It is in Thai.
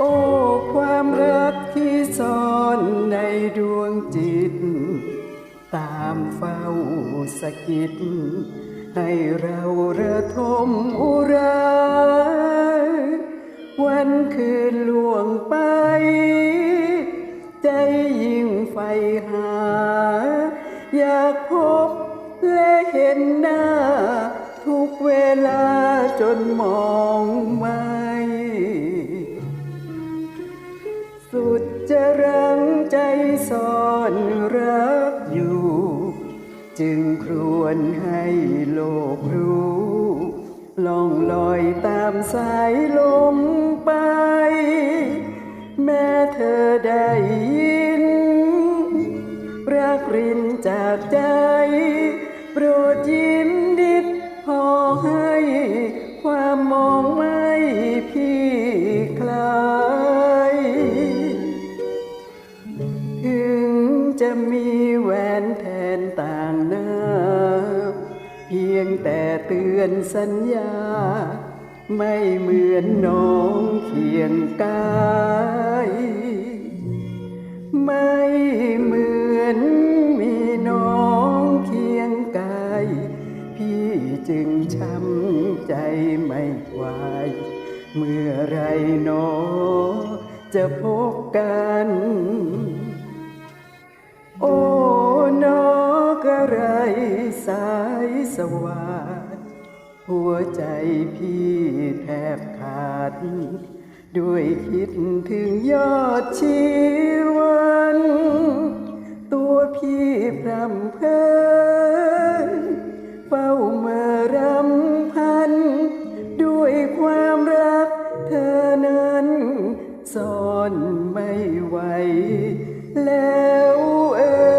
โอ้ความรักที่ซ่อนในดวงจิต ตามเฝ้าสกิดให้เราระทมอุรา วันคืนล่วงไป ใจยิ่งไฟหา อยากพบและเห็นหน้า ทุกเวลาจนมองไม่ รังใจซ่อนรักอยู่ จึงครวญให้โลกรู้ล่องลอยตามสายลมไป แม้เธอได้ยิน รักรินจากใจ โปรดยิ้มนิดพอให้ความมองม่พี่ จะมีแหวนแทนต่างหน้า เพียงแต่เตือนสัญญา ไม่เหมือนน้องเคียงกายไม่เหมือนมีน้องเคียงกาย พี่จึงช้ำใจไม่ไหวเมื่อไรหนอจะพบกัน โอ้นอกอะไรสายสว่างหัวใจพี่แทบขาด ด้วยคิดถึงยอดชีวัน ตัวพี่พรำเพรินเฝ้ามื่รำพัน ด้วยความรักเธอนั้นซ่อนไม่ไหว แล้วเออ